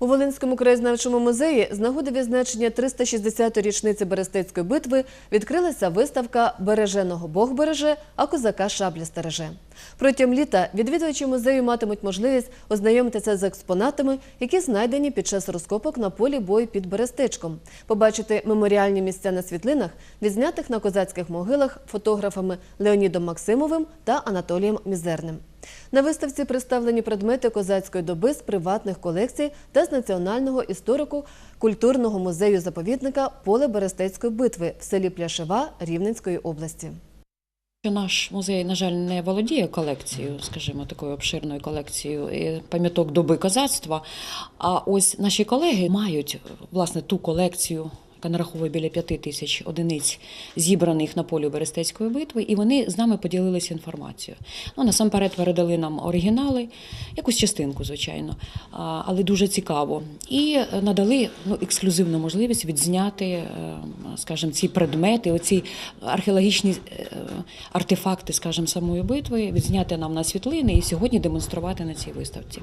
У Волинському краєзнавчому музеї з нагоди відзначення 360-ї річниці Берестецької битви відкрилася виставка «Береженого Бог береже, а козака шабля стереже». Протягом літа відвідувачі музею матимуть можливість ознайомитися з експонатами, які знайдені під час розкопок на полі бою під Берестечком, побачити меморіальні місця на світлинах, відзнятих на козацьких могилах фотографами Леонідом Максимовим та Анатолієм Мізерним. На виставці представлені предмети козацької доби з приватних колекцій та з Національного історико-культурного музею-заповідника Поле Берестецької битви в селі Пляшева Рівненської області. Наш музей, на жаль, не володіє колекцією, скажімо, такою обширною колекцією пам'яток доби козацтва. А ось наші колеги мають власне ту колекцію. Яка нараховує біля п'яти тисяч одиниць зібраних на полі Берестецької битви, і вони з нами поділилися інформацією. Ну насамперед передали нам оригінали, якусь частинку, звичайно, але дуже цікаво. І надали ну, ексклюзивну можливість відзняти, е, скажімо, ці предмети, оці археологічні е, артефакти, скажімо, самої битви, відзняти нам на світлини і сьогодні демонструвати на цій виставці.